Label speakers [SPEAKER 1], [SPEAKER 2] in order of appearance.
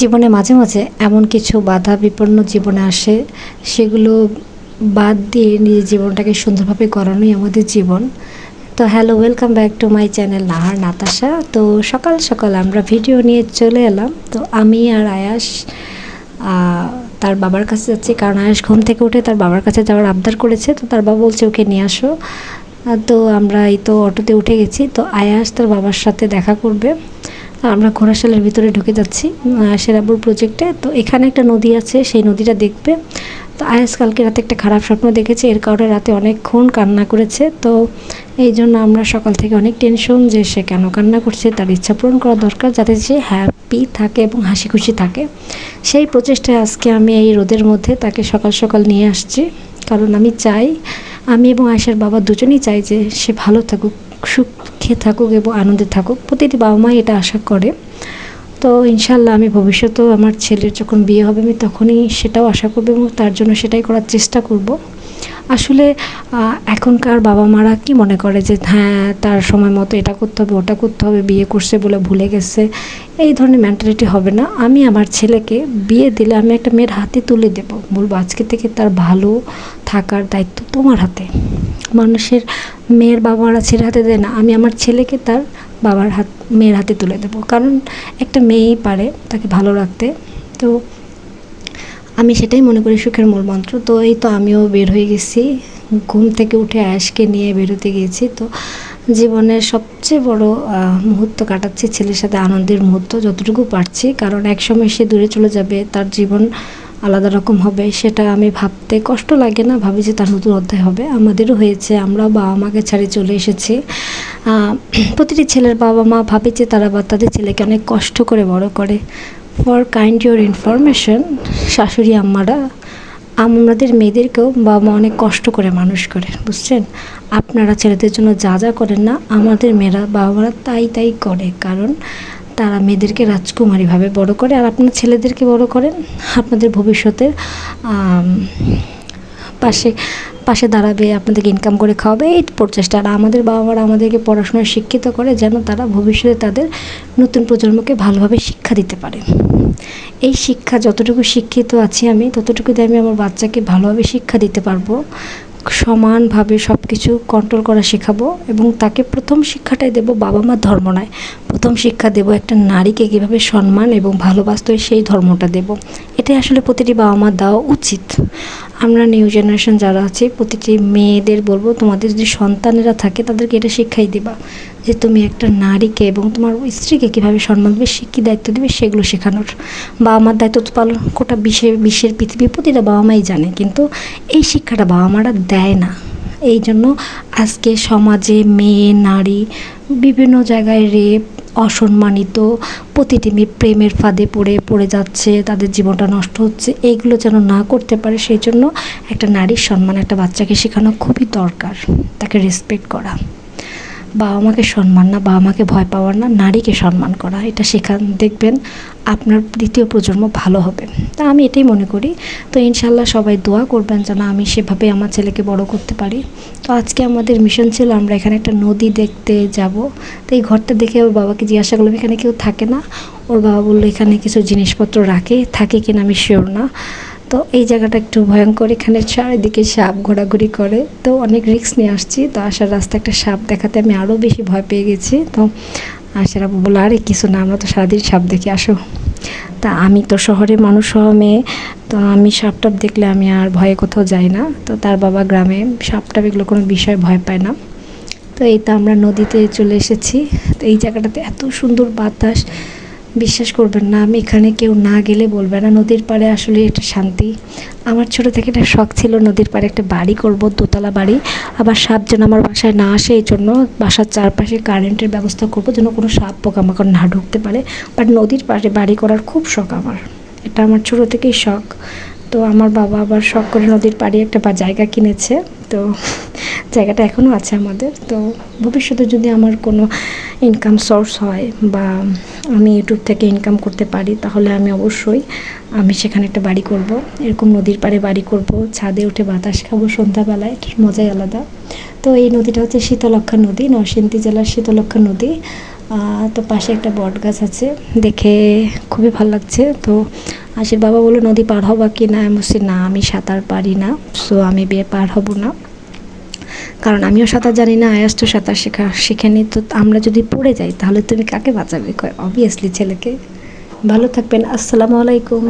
[SPEAKER 1] জীবনে মাঝে মাঝে এমন কিছু বাধা বিপন্ন জীবনে আসে, সেগুলো বাদ দিয়ে নিজের জীবনটাকে সুন্দরভাবে করানোই আমাদের জীবন। তো hello welcome back to my channel Nahar Natasha তো সকাল সকাল আমরা ভিডিও নিয়ে চলে এলাম। তো আমি আর আয়াস তার বাবার কাছে যাচ্ছি, কারণ আয়াস ঘুম থেকে উঠে তার বাবার কাছে যাওয়ার আবদার করেছে। তো তার বাবা বলছে, ওকে নিয়ে আসো। তো আমরা এই তো অটোতে উঠে গেছি। তো আয়াস তার বাবার সাথে দেখা করবে। আমরা ঘোড়াশালের ভিতরে ঢুকে যাচ্ছি আহ, সেরাপুর প্রজেক্টে তো এখানে একটা নদী আছে সেই নদীটা দেখবে। তো আয়াস কালকে রাতে একটা খারাপ স্বপ্ন দেখেছে এর কারণে রাতে অনেকক্ষণ কান্না করেছে। তো এই জন্য আমরা সকাল থেকে অনেক টেনশন যে সে কেন কান্না করছে তার ইচ্ছা পূরণ করা দরকার যাতে সে হ্যাপি থাকে এবং হাসি খুশি থাকে। সেই প্রচেষ্টায় আজকে আমি এই রোদের মধ্যে তাকে সকাল সকাল নিয়ে আসছি। কারণ আমি চাই আমি এবং আয়েশার বাবা দুজনেই চাই যে সে ভালো থাকুক সুখে থাকুক এবং আনন্দে থাকুক, প্রতিটি বাবা মাই এটা আশা করে। তো ইনশাল্লাহ আমি ভবিষ্যতেও আমার ছেলের যখন বিয়ে হবে আমি তখনই সেটাও আশা করব এবং তার জন্য সেটাই করার চেষ্টা করব। আসলে এখনকার বাবা মারা কি মনে করে যে হ্যাঁ তার সময় মতো এটা করতে হবে, ওটা করতে হবে, বিয়ে করছে বলে ভুলে গেছে এই ধরনের মেন্টালিটি হবে না। আমি আমার ছেলেকে বিয়ে দিলে আমি একটা মেয়ের হাতে তুলে দেব। বলব, আজকে থেকে তার ভালো থাকার দায়িত্ব তোমার হাতে। মানুষের মেয়ের বাবারা ছেলের হাতে দেয় না। আমি আমার ছেলেকে তার বাবার হাত, মেয়ের হাতে তুলে দেবো। কারণ একটা মেয়েই পারে তাকে ভালো রাখতে। তো আমি সেটাই মনে করি সুখের মূল মন্ত্র। তো এই তো আমিও বের হয়ে গেছি। ঘুম থেকে উঠে আয়াসকে নিয়ে বেরোতে গিয়েছি। তো জীবনের সবচেয়ে বড় মুহূর্ত কাটাচ্ছি ছেলের সাথে আনন্দের মুহূর্ত যতটুকু পারছি। কারণ একসময় সে দূরে চলে যাবে, তার জীবন আলাদা রকম হবে। সেটা আমি ভাবতে কষ্ট লাগে না, ভাবি যে তার নতুন অধ্যায় হবে। আমাদেরও হয়েছে আমরা বাবা মাকে ছাড়িয়ে চলে এসেছি। প্রতিটি ছেলের বাবা মা ভাবে যে তারা বা তাদের ছেলেকে অনেক কষ্ট করে বড় করে। ফর কাইন্ড ইউর ইনফরমেশন শাশুড়ি আম্মারা আমাদের মেয়েদেরকেও বাবা অনেক কষ্ট করে মানুষ করে, বুঝছেন? আপনারা ছেলেদের জন্য যা যা করেন না, আমাদের মেয়েরা বাবা মারা তাই তাই করে, কারণ তারা মেয়েদেরকে রাজকুমারীভাবে বড় করে, আর আপনার ছেলেদেরকে বড় করেন, আপনাদের ভবিষ্যতের পাশে পাশে দাঁড়াবে, আপনাদেরকে ইনকাম করে খাওয়াবে, এই প্রচেষ্টা। আর আমাদের বাবা মারা আমাদেরকে পড়াশোনায় শিক্ষিত করে যেন তারা ভবিষ্যতে তাদের নতুন প্রজন্মকে ভালোভাবে শিক্ষা দিতে পারে। এই শিক্ষা, যতটুকু শিক্ষিত আছি আমি ততটুকু দিয়ে আমি আমার বাচ্চাকে ভালোভাবে শিক্ষা দিতে পারব, সমানভাবে সব কিছু কন্ট্রোল করা শেখাবো এবং তাকে প্রথম শিক্ষাটাই দেব বাবা মার ধর্ম নয়। প্রথম শিক্ষা দেব একটা নারীকে কীভাবে সম্মান এবং ভালোবাসতে সেই ধর্মটা দেব। এটাই আসলে প্রতিটি বাবা মার দেওয়া উচিত। আমরা নিউ জেনারেশন যারা আছি, প্রতিটি মেয়েদের বলব, তোমাদের যদি সন্তানেরা থাকে, তাদেরকে এটা শিক্ষাই দিবা যে তুমি একটা নারীকে এবং তোমার স্ত্রীকে কীভাবে সম্মান দেবে, সে কী দায়িত্ব দেবে, সেগুলো শেখানোর। বাবা মার দায়িত্ব তো পালন গোটা বিশ্বের বিশ্বের পৃথিবীর প্রতিটা বাবা মাই জানে, কিন্তু এই শিক্ষাটা বাবা মারা দেয় না। এই জন্য আজকে সমাজে মেয়ে, নারী বিভিন্ন জায়গায় রেপ, অসম্মানিত প্রতিটি মেয়ে প্রেমের ফাঁদে পড়ে পড়ে যাচ্ছে, তাদের জীবনটা নষ্ট হচ্ছে, এইগুলো যেন না করতে পারে, সেই জন্য একটা নারীর সম্মান একটা বাচ্চাকে শেখানো খুবই দরকার, তাকে রেসপেক্ট করা। বাবা মাকে সম্মান না, বাবা মাকে ভয় পাওয়ার না, নারীকে সম্মান করা, এটা শেখান, দেখবেন আপনার দ্বিতীয় প্রজন্ম ভালো হবে। তা আমি এটাই মনে করি। তো ইনশাল্লাহ সবাই দোয়া করবেন যেন আমি সেভাবে আমার ছেলেকে বড় করতে পারি। তো আজকে আমাদের মিশন ছিল আমরা এখানে একটা নদী দেখতে যাব। তো এই ঘরটা দেখে ওর বাবাকে জিজ্ঞাসা করলাম, এখানে কেউ থাকে না? ওর বাবা বলল, এখানে কিছু জিনিসপত্র রাখে, থাকে কিনা আমি শিওর না। তো এই জায়গাটা একটু ভয়ঙ্কর। এখানে চারিদিকে সাপ ঘোরাঘুরি করে। তো অনেক রিস্ক নিয়ে আসছি। তো আসার রাস্তায় একটা সাপ দেখাতে আমি আরও বেশি ভয় পেয়ে গেছি। তো আসার বলল, আরে, কিছু না, আমরা তো সারাদিন সাপ দেখে আসো। তা আমি তো শহরে মানুষ হওয়া মেয়ে। তো আমি সাপ টাপ দেখলে আমি আর ভয়ে কোথাও যাই না। তো তার বাবা গ্রামে সাপ টাপ এগুলো কোনো বিষয় ভয় পায় না। তো এই তো আমরা নদীতে চলে এসেছি। তো এই জায়গাটাতে এত সুন্দর বাতাস। বিশ্বাস করবেন না, আমি এখানে কেউ না গেলে বলবে না, নদীর পাড়ে আসলে একটা শান্তি। আমার ছোট থেকে একটা শখ ছিল নদীর পাড়ে একটা বাড়ি করব, দোতলা বাড়ি। আবার সাপ যেন আমার বাসায় না আসে, এই জন্য বাসার চারপাশে কারেন্টের ব্যবস্থা করব, যেন কোনো সাপ পোকামাকড় না ঢুকতে পারে। বাট নদীর পাড়ে বাড়ি করার খুব শখ আমার। এটা আমার ছোটো থেকেই শখ। তো আমার বাবা আবার শখ করে নদীর পাড়ে একটা বা জায়গা কিনেছে। তো জায়গাটা এখনও আছে আমাদের। তো ভবিষ্যতে যদি আমার কোনো ইনকাম সোর্স হয় বা আমি ইউটিউব থেকে ইনকাম করতে পারি, তাহলে আমি অবশ্যই আমি সেখানে একটা বাড়ি করব। এরকম নদীর পাড়ে বাড়ি করব, ছাদে উঠে বাতাস খাব সন্ধ্যাবেলায়, এটার মজাই আলাদা। তো এই নদীটা হচ্ছে শীতলক্ষা নদী, নরসিংদী জেলার শীতলক্ষা নদী। তো পাশে একটা বট গাছ আছে, দেখে খুবই ভালো লাগছে। তো আশির বাবা বলল, নদী পার হবা কি না? আমি বলছি, না, আমি সাঁতার পারি না সো আমি বিয়ে পার হব না। কারণ আমিও সাঁতার জানি না, আয়াস তো সাঁতার শেখা, শিখেনি, তো আমরা যদি পড়ে যাই, তাহলে তুমি কাকে বাঁচাবে? অবভিয়াসলি ছেলেকে। ভালো থাকবেন, আসসালামু আলাইকুম।